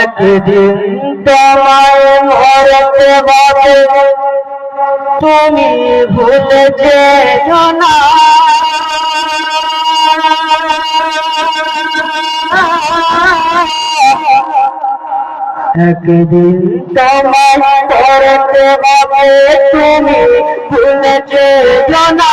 একদিন তোমায় মরতে বাদে তুমি ভুলে যেও না। একদিন তোমায় মরতে বাদে তুমি ভুলে যেও না।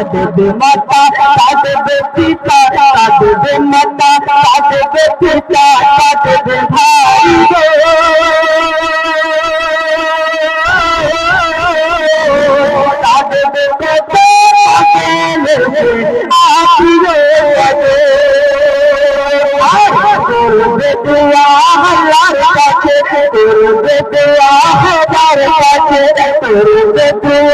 কাঁদবে মাতা কাঁদবে পিতা কাঁদবে মাতা কাঁদবে পিতা কাঁদবে ভাই কাঁদবে কত করবে দোয়া আল্লাহর কাছে করবে দোয়া খোদার কাছে করবে দোয়া খোদার কাছে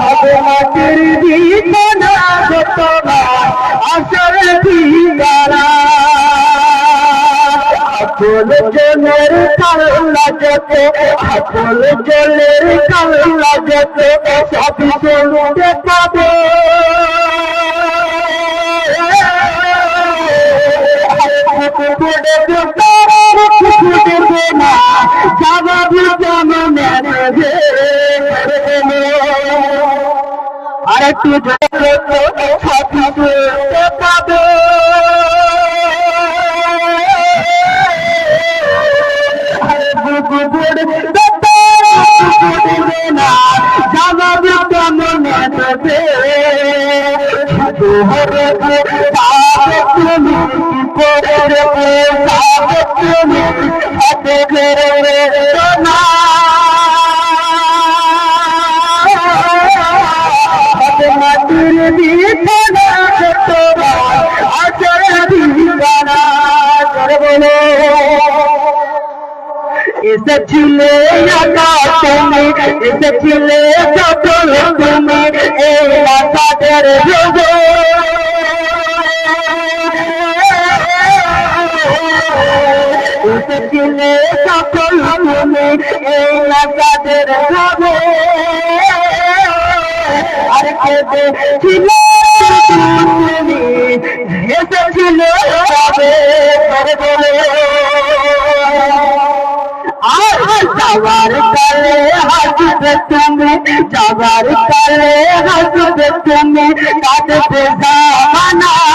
হবে মাটির বিছানা গো তোমার আসল ঠিকানা আপন জনের কাল্লা যত আপন জনের সবই চলতে আর একটু জোরে সবই চলতে পাবে বিছানা তোমার এসেছিলে তুমি এসেছিলে তুমি এই আশাদের যোগ এসেছিলে কেঁদে ছিল তুমি এসেছিলে তবে করে বলে আর যাবার কালে হাসবে তুমি যাবার কালে জামানা।